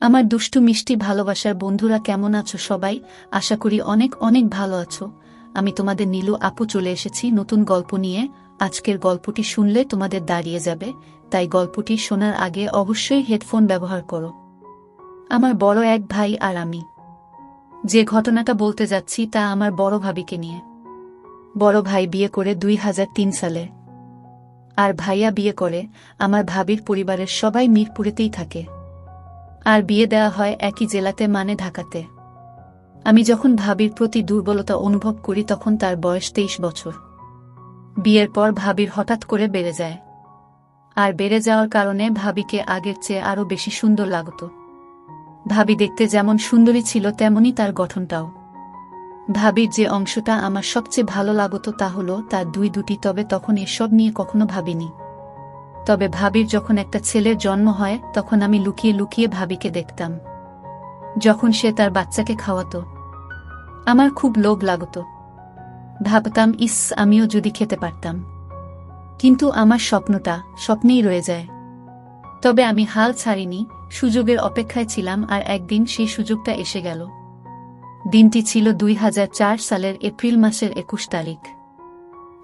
আমার দুষ্টু মিষ্টি ভালোবাসার বন্ধুরা কেমন আছো সবাই? আশা করি অনেক অনেক ভালো আছো। আমি তোমাদের নীলু আপু চলে এসেছি নতুন গল্প নিয়ে। আজকের গল্পটি শুনলে তোমাদের দাঁড়িয়ে যাবে। তাই গল্পটি শোনার আগে অবশ্যই হেডফোন ব্যবহার করো। আমার বড় এক ভাই আর আমি। যে ঘটনাটা বলতে যাচ্ছি তা আমার বড় ভাবিকে নিয়ে। বড় ভাই বিয়ে করে দুই হাজার তিন সালে। আর ভাইয়া বিয়ে করে। আমার ভাবির পরিবারের সবাই মিরপুরেতেই থাকে। আর বিয়ে দেওয়া হয় একই জেলাতে মানে ঢাকাতে। আমি যখন ভাবির প্রতি দুর্বলতা অনুভব করি, তখন তার বয়স তেইশ বছর। বিয়ের পর ভাবির হঠাৎ করে বেড়ে যায়। আর বেড়ে যাওয়ার কারণে ভাবিকে আগের চেয়ে আরও বেশি সুন্দর লাগত। ভাবি দেখতে যেমন সুন্দরী ছিল, তেমনই তার গঠনটাও। ভাবির যে অংশটা আমার সবচেয়ে ভালো লাগত তা হল, তার দুই দুটি তবে তখন এসব নিয়ে কখনো ভাবিনি। তবে ভাবির যখন একটা ছেলের জন্ম হয়, তখন আমি লুকিয়ে লুকিয়ে ভাবিকে দেখতাম। যখন সে তার বাচ্চাকে খাওয়াতো। আমার খুব লোভ লাগত। ভাবতাম, ইস, আমিও যদি খেতে পারতাম। কিন্তু আমার স্বপ্নটা স্বপ্নেই রয়ে যায়। তবে আমি হাল ছাড়িনি, সুযোগের অপেক্ষায় ছিলাম আর একদিন সেই সুযোগটা এসে গেল। দিনটি ছিল দুই হাজার চার সালের এপ্রিল মাসের একুশ তারিখ।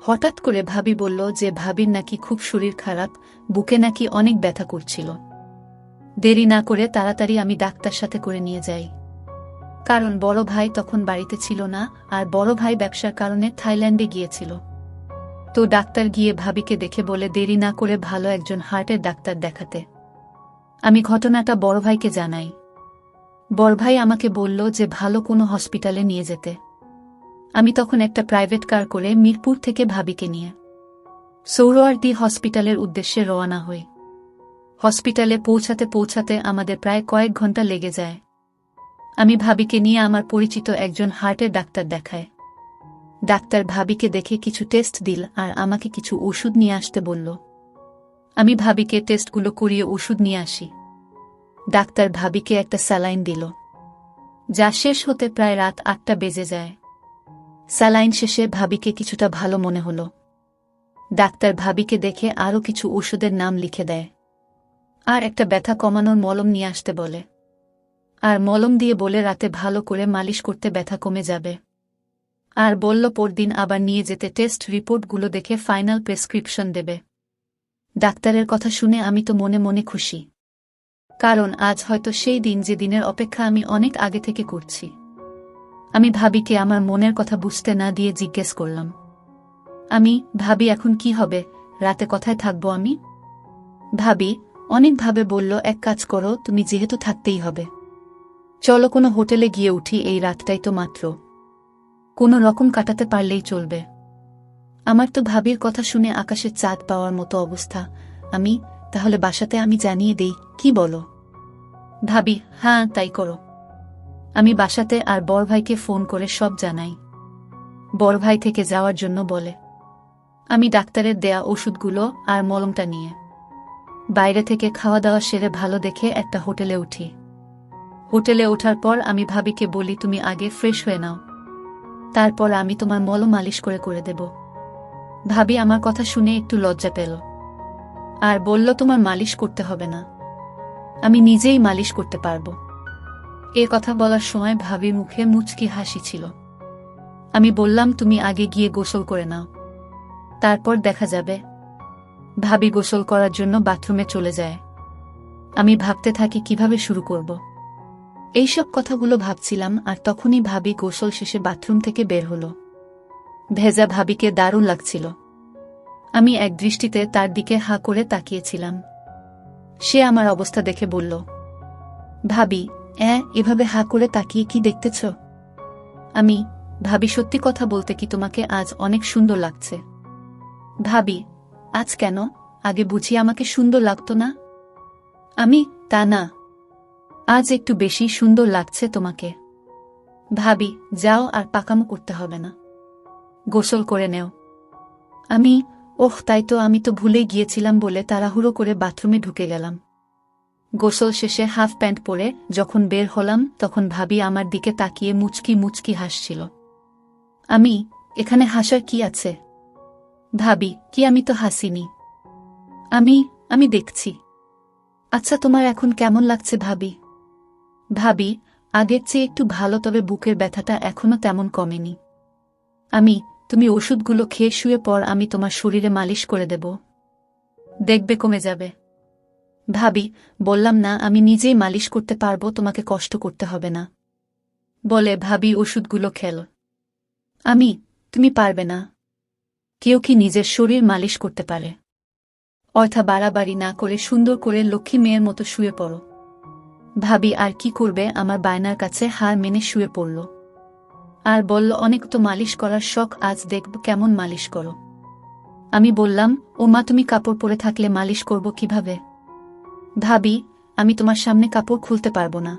হঠাৎ করে ভাবি বলল যে ভাবির নাকি খুব শরীর খারাপ, বুকে নাকি অনেক ব্যথা করছিল। দেরি না করে তাড়াতাড়ি আমি ডাক্তার সাথে করে নিয়ে যাই। কারণ বড় ভাই তখন বাড়িতে ছিল না, আর বড় ভাই ব্যবসার কারণে থাইল্যান্ডে গিয়েছিল। তো ডাক্তার গিয়ে ভাবিকে দেখে বলে, দেরি না করে ভালো একজন হার্টের ডাক্তার দেখাতে। আমি ঘটনাটা বড় ভাইকে জানাই। বড় ভাই আমাকে বলল যে ভালো কোনো হসপিটালে নিয়ে যেতে। আমি তখন একটা প্রাইভেট কার করে মিরপুর থেকে ভাবিকে নিয়ে। সৌরোয়ার্দি হসপিটালের উদ্দেশ্যে রওনা হই। হসপিটালে পৌঁছাতে পৌঁছাতে আমাদের প্রায় কয়েক ঘণ্টা লেগে যায়। আমি ভাবিকে নিয়ে আমার পরিচিত একজন হার্টের ডাক্তার দেখায়। ডাক্তার ভাবিকে দেখে কিছু টেস্ট দিল আর আমাকে কিছু ওষুধ নিয়ে আসতে বলল। আমি ভাবিকে টেস্টগুলো করিয়ে ওষুধ নিয়ে আসি। ডাক্তার ভাবিকে একটা স্যালাইন দিল। যা শেষ হতে প্রায় রাত আটটা বেজে যায়। স্যালাইন শেষে ভাবিকে কিছুটা ভালো মনে হল। ডাক্তার ভাবিকে দেখে আরও কিছু ওষুধের নাম লিখে দেয়। আর একটা ব্যথা কমানোর মলম নিয়ে আসতে বলে। আর মলম দিয়ে বলে রাতে ভালো করে মালিশ করতে ব্যথা কমে যাবে। আর বলল পরদিন আবার নিয়ে যেতে টেস্ট রিপোর্টগুলো দেখে ফাইনাল প্রেসক্রিপশন দেবে। ডাক্তারের কথা শুনে আমি তো মনে মনে খুশি। কারণ আজ হয়তো সেই দিন যে দিনের অপেক্ষা আমি অনেক আগে থেকে করছি। আমি ভাবিকে আমার মনের কথা বুঝতে না দিয়ে জিজ্ঞেস করলাম। আমি, ভাবি, এখন কি হবে? রাতে কথায় থাকব আমি? ভাবি অনেকভাবে বলল, এক কাজ করো, তুমি যেহেতু থাকতেই হবে। চলো কোনো হোটেলে গিয়ে উঠি, এই রাতটাই তো মাত্র। কোনো রকম কাটাতে পারলেই চলবে। আমার তো ভাবির কথা শুনে আকাশের চাঁদ পাওয়ার মতো অবস্থা। আমি, তাহলে বাসাতে আমি জানিয়ে দেই, কি বলো? ভাবি হ্যাঁ তাই করো। আমি বাসাতে আর বড় ভাইকে ফোন করে সব জানাই। বড় ভাই থেকে যাওয়ার জন্য বলে, আমি ডাক্তারের দেয়া ওষুধগুলো আর মলমটা নিয়ে। বাইরে থেকে খাওয়া দাওয়া সেরে ভালো দেখে একটা হোটেলে উঠি। হোটেলে ওঠার পর আমি ভাবিকে বলি, তুমি আগে ফ্রেশ হয়ে নাও। তারপর আমি তোমার মলম মালিশ করে করে দেব ভাবি আমার কথা শুনে একটু লজ্জা পেল। আর বলল, তোমার মালিশ করতে হবে না। আমি নিজেই মালিশ করতে পারব। এ কথা বলার সময় ভাবির মুখে মুচকি হাসি ছিল। আমি বললাম, তুমি আগে গিয়ে গোসল করে নাও। তারপর দেখা যাবে। ভাবি গোসল করার জন্য বাথরুমে চলে যায়। আমি ভাবতে থাকি, কীভাবে শুরু করব? এইসব কথাগুলো ভাবছিলাম, আর তখনই ভাবি গোসল শেষে বাথরুম থেকে বের হল। ভেজা ভাবিকে দারুণ লাগছিল। আমি এক দৃষ্টিতে তার দিকে হা করে তাকিয়েছিলাম। সে আমার অবস্থা দেখে বলল, ভাবি অ্যাঁ, এভাবে হা করে তাকিয়ে কি দেখতেছ? আমি, ভাবি সত্যি কথা বলতে কি তোমাকে আজ অনেক সুন্দর লাগছে। ভাবি, আজ কেন? আগে বুঝি আমাকে সুন্দর লাগতো না? আমি, তা না। আজ একটু বেশি সুন্দর লাগছে তোমাকে। ভাবি, যাও আর পাকামো করতে হবে না। গোসল করে নেও। আমি, ওহ, তাই তো আমি তো ভুলেই গিয়েছিলাম বলে তাড়াহুড়ো করে বাথরুমে ঢুকে গেলাম। গোসল শেষে হাফ প্যান্ট পরে যখন বের হলাম, তখন ভাবি আমার দিকে তাকিয়ে মুচকি মুচকি হাসছিল। আমি, এখানে হাসার কি আছে? ভাবি, কি আমি তো হাসিনি। আমি আমি দেখছি। আচ্ছা তোমার এখন কেমন লাগছে ভাবি? ভাবি, আগের চেয়ে একটু ভালো, তবে বুকের ব্যথাটা এখনও তেমন কমেনি। আমি, তুমি ওষুধগুলো খেয়ে শুয়ে পর আমি তোমার শরীরে মালিশ করে দেব। দেখবে কমে যাবে। ভাবি, বললাম, না, আমি নিজেই মালিশ করতে পারব, তোমাকে কষ্ট করতে হবে না। বলে ভাবি, ওষুধগুলো খেল। আমি? তুমি পারবে না। কেউ কি নিজের শরীর মালিশ করতে পারে? অর্থা বাড়াবাড়ি না করে সুন্দর করে লক্ষ্মী মেয়ের মতো শুয়ে পড়ো। ভাবি, আর কি করবে? আমার বায়নার কাছে হার মেনে শুয়ে পড়ল। আর বলল, অনেক তো মালিশ করার শখ, আজ দেখব কেমন মালিশ করো। আমি বললাম ও মা তুমি কাপড় পরে থাকলে মালিশ করব কীভাবে? ভাবি, আমি তোমার সামনে কাপড় খুলতে পারব না।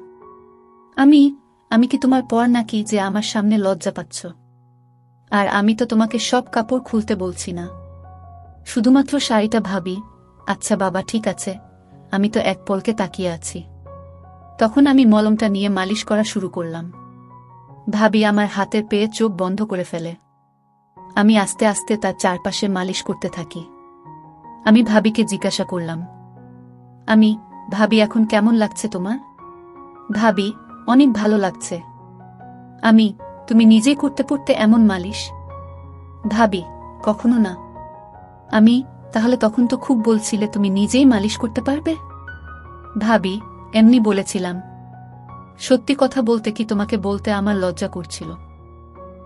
আমি আমি কি তোমার পর নাকি যে আমার সামনে লজ্জা পাচ্ছ? আর আমি তো তোমাকে সব কাপড় খুলতে বলছি না। শুধুমাত্র শাড়িটা ভাবি আচ্ছা বাবা ঠিক আছে, আমি তো এক পলকে তাকিয়ে আছি। তখন আমি মলমটা নিয়ে মালিশ করা শুরু করলাম। ভাবি আমার হাতের পেয়ে চোখ বন্ধ করে ফেলে। আমি আস্তে আস্তে তার চারপাশে মালিশ করতে থাকি। আমি ভাবিকে জিজ্ঞাসা করলাম আমি, ভাবি এখন কেমন লাগছে তোমার? ভাবি, অনেক ভালো লাগছে। আমি, তুমি নিজেই করতে পড়তে এমন মালিশ? ভাবি, কখনো না। আমি, তাহলে তখন তো খুব বলছিলে তুমি নিজেই মালিশ করতে পারবে? ভাবি, এমনি বলেছিলাম। সত্যি কথা বলতে কি তোমাকে বলতে আমার লজ্জা করছিল?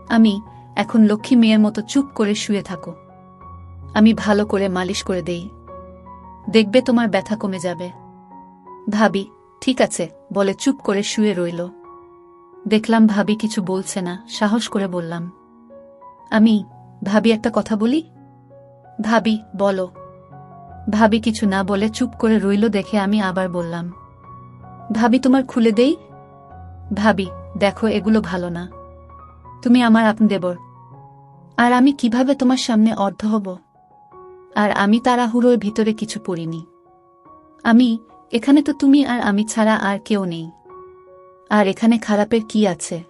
আমি, এখন লক্ষ্মী মেয়ের মতো চুপ করে শুয়ে থাকো। আমি ভালো করে মালিশ করে দেই। দেখবে তোমার ব্যথা কমে যাবে। ভাবি, ঠিক আছে, বলে চুপ করে শুয়ে রইল। দেখলাম ভাবি কিছু বলছে না, সাহস করে বললাম, আমি, ভাবি একটা কথা বলি? ভাবি, বলো। ভাবি কিছু না বলে চুপ করে রইল দেখে আমি আবার বললাম, ভাবি, তোমার খুলে দেই? ভাবি, দেখো, এগুলো ভালো না। তুমি আমার আপন দেবর। আর আমি কীভাবে তোমার সামনে অর্ধ হব? আর আমি তাড়াহুড়োর ভিতরে কিছু পড়িনি। আমি, এখানে তো তুমি আর আমি ছাড়া আর কেউ নেই। আর এখানে খারাপের কি আছে?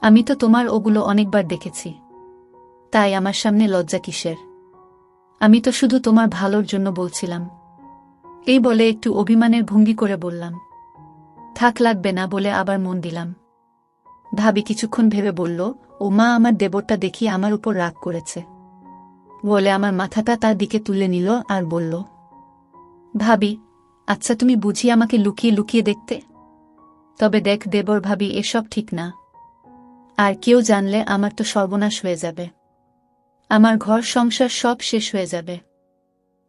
আমি তো তোমার ওগুলো অনেকবার দেখেছি। তাই আমার সামনে লজ্জা কিসের? আমি তো শুধু তোমার ভালোর জন্য বলছিলাম। এই বলে একটু অভিমানের ভঙ্গি করে বললাম। থাক লাগবে না বলে আবার মন দিলাম। ভাবি কিছুক্ষণ ভেবে বলল ও মা আমার দেবরটা দেখি আমার উপর রাগ করেছে। বলে আমার মাথাটা তার দিকে তুলে নিল আর বলল, ভাবি আচ্ছা তুমি বুঝি আমাকে লুকিয়ে লুকিয়ে দেখতে? তবে দেখ দেবর ভাবি, এসব ঠিক না। আর কেউ জানলে আমার তো সর্বনাশ হয়ে যাবে। আমার ঘর সংসার সব শেষ হয়ে যাবে।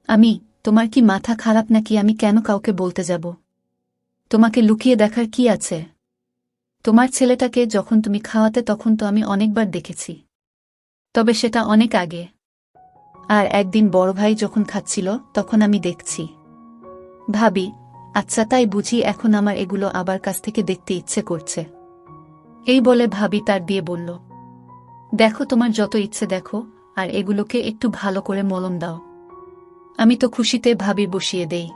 আমি, তোমার কি মাথা খারাপ নাকি আমি কেন কাউকে বলতে যাব? তোমাকে লুকিয়ে দেখার কি আছে? তোমার ছেলেটাকে যখন তুমি খাওয়াতে তখন তো আমি অনেকবার দেখেছি। তবে সেটা অনেক আগে। আর একদিন বড় ভাই যখন খাচ্ছিল, তখন আমি দেখছি। ভাবি আচ্ছা তাই বুঝি এখন আমার এগুলো আবার কাছ থেকে দেখতে ইচ্ছে করছে। এই বলে ভাবি তার দিয়ে বলল, দেখো তোমার যত ইচ্ছে দেখো, আর এগুলোকে একটু ভালো করে মলম দাও। আমি তো খুশিতে ভাবি বসিয়ে দেই।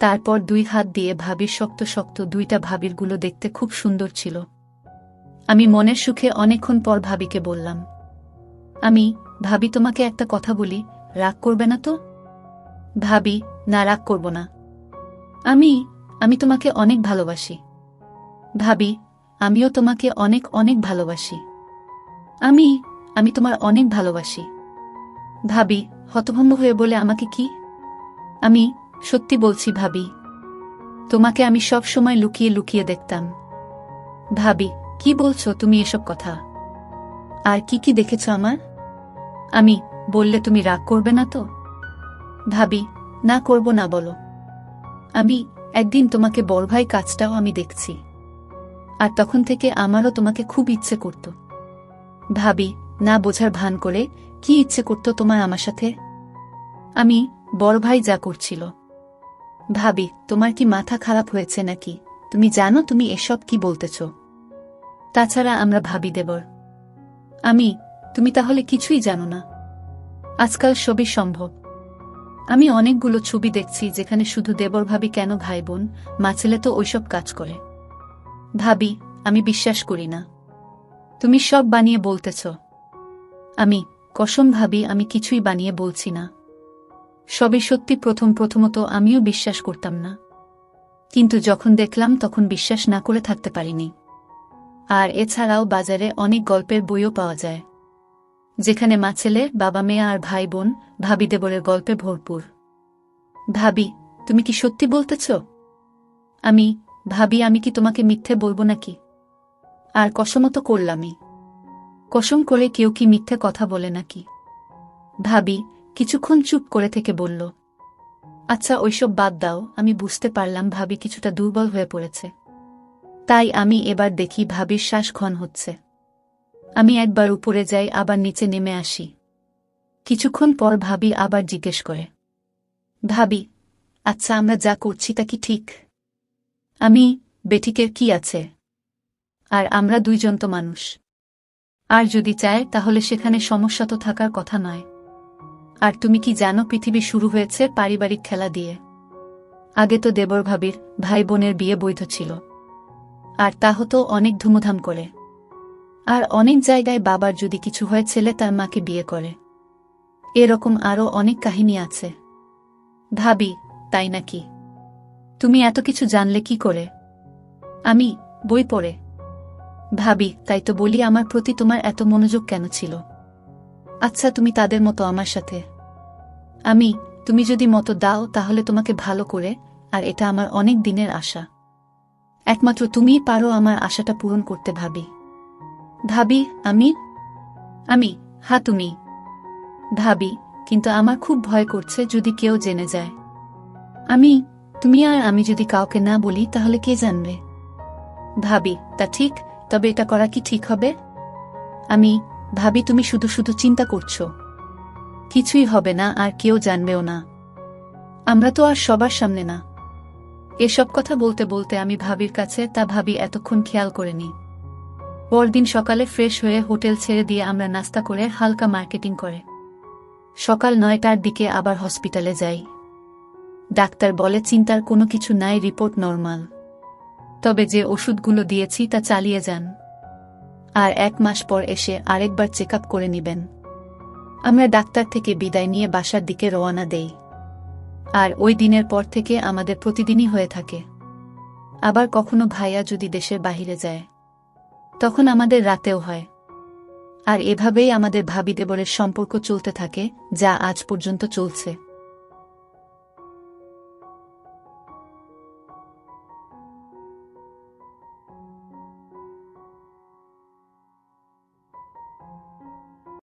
তারপর দুই হাত দিয়ে ভাবির শক্ত শক্ত দুইটা ভাবিরগুলো দেখতে খুব সুন্দর ছিল। আমি মনের সুখে অনেকক্ষণ পর ভাবিকে বললাম, আমি ভাবি, তোমাকে একটা কথা বলি, রাগ করবে না তো? ভাবি, না, রাগ করব না। আমি আমি তোমাকে অনেক ভালোবাসি। ভাবি, আমিও তোমাকে অনেক অনেক ভালোবাসি। আমি আমি তোমার অনেক ভালোবাসি। ভাবি, হতভম্ব হয়ে বলে আমাকে কি? আমি সত্যি বলছি, ভাবি, তোমাকে আমি সব সময় লুকিয়ে লুকিয়ে দেখতাম। ভাবি, কি বলছো তুমি এসব কথা? আর কি কি দেখেছ আমার? আমি, বললে তুমি রাগ করবে না তো? ভাবি, না করব না বলো। আমি, একদিন তোমাকে বড় ভাই কাজটাও আমি দেখছি। আর তখন থেকে আমারও তোমাকে খুব ইচ্ছে করত। ভাবি, না বোঝার ভান করে কি ইচ্ছে করত তোমার আমার সাথে? আমি বড় ভাই যা করছিল। ভাবি, তোমার কি মাথা খারাপ হয়েছে নাকি? তুমি জানো তুমি এসব কি বলতেছ। তাছাড়া আমরা ভাবি দেবর। আমি তুমি তাহলে কিছুই জানো না। আজকাল সবই সম্ভব। আমি অনেকগুলো ছবি দেখছি যেখানে শুধু দেবর ভাবি কেন ভাই বোন, মা ছেলে তো ওইসব কাজ করে। ভাবি, আমি বিশ্বাস করি না। তুমি সব বানিয়ে বলতেছ। আমি, কসম ভাবি, আমি কিছুই বানিয়ে বলছি না। সবই সত্যি প্রথম প্রথমত আমিও বিশ্বাস করতাম না। কিন্তু যখন দেখলাম তখন বিশ্বাস না করে থাকতে পারিনি। আর এছাড়াও বাজারে অনেক গল্পের বইও পাওয়া যায়। যেখানে মা ছেলে, বাবা মেয়ে আর ভাই বোন, ভাবি দেবরের গল্পে ভরপুর। ভাবি, তুমি কি সত্যি বলতেছ? আমি, ভাবি, আমি কি তোমাকে মিথ্যে বলব নাকি? আর কসমতো করলামই। কসম করে কেউ কি মিথ্যে কথা বলে নাকি? ভাবি, কিছুক্ষণ চুপ করে থেকে বলল আচ্ছা ওইসব বাদ দাও, আমি বুঝতে পারলাম ভাবি কিছুটা দুর্বল হয়ে পড়েছে। তাই আমি এবার দেখি ভাবির শ্বাস ক্ষণ হচ্ছে। আমি একবার উপরে যাই, আবার নিচে নেমে আসি। কিছুক্ষণ পর ভাবি আবার জিজ্ঞেস করে, ভাবি আচ্ছা আমরা যা করছি তা কি ঠিক? আমি, বেটিকের কি আছে? আর আমরা দুইজন তো মানুষ। আর যদি চায়, তাহলে সেখানে সমস্যা তো থাকার কথা নয়। আর তুমি কি জানো পৃথিবী শুরু হয়েছে পারিবারিক খেলা দিয়ে? আগে তো দেবর ভাবির ভাই বোনের বিয়ে বৈধ ছিল। আর তা হতো অনেক ধুমধাম করে। আর অনেক জায়গায় বাবার যদি কিছু হয়, ছেলে তার মাকে বিয়ে করে। এরকম আরও অনেক কাহিনী আছে। ভাবি, তাই নাকি? তুমি এত কিছু জানলে কি করে? আমি, বই পড়ে। ভাবি, তাই তো বলি, আমার প্রতি তোমার এত মনোযোগ কেন ছিল? আচ্ছা তুমি তাদের মতো আমার সাথে। আমি, তুমি যদি মতো দাও, তাহলে তোমাকে ভালো করে, আর এটা আমার অনেক দিনের আশা। একমাত্র তুমিই পারো আমার আশাটা পূরণ করতে, ভাবি। ভাবি, আমি? আমি, হা তুমি। ভাবি, কিন্তু আমার খুব ভয় করছে যদি কেউ জেনে যায়। আমি, তুমি আর আমি যদি কাউকে না বলি, তাহলে কে জানবে? ভাবি, তা ঠিক, তবে এটা করা কি ঠিক হবে? আমি, ভাবি, তুমি শুধু শুধু চিন্তা করছ। কিছুই হবে না, আর কেউ জানবেও না। আমরা তো আর সবার সামনে না। এসব কথা বলতে বলতে আমি ভাবির কাছে, তা ভাবি এতক্ষণ খেয়াল করেনি। পরদিন সকালে ফ্রেশ হয়ে হোটেল ছেড়ে দিয়ে আমরা নাস্তা করে হালকা মার্কেটিং করে। সকাল নয়টার দিকে আবার হসপিটালে যাই। ডাক্তার বলে চিন্তার কোনো কিছু নাই, রিপোর্ট নর্মাল। তবে যে ওষুধগুলো দিয়েছি তা চালিয়ে যান। আর এক মাস পর এসে আরেকবার চেক করে নেবেন। আমরা ডাক্তার থেকে বিদায় নিয়ে বাসার দিকে রওয়ানা দেই। আর ওই দিনের পর থেকে আমাদের প্রতিদিনই হয়ে থাকে। আবার কখনো ভাইয়া যদি দেশের বাহিরে যায়। তখন আমাদের রাতেও হয়। আর এভাবেই আমাদের ভাবি দেবরের সম্পর্ক চলতে থাকে, যা আজ পর্যন্ত চলছে।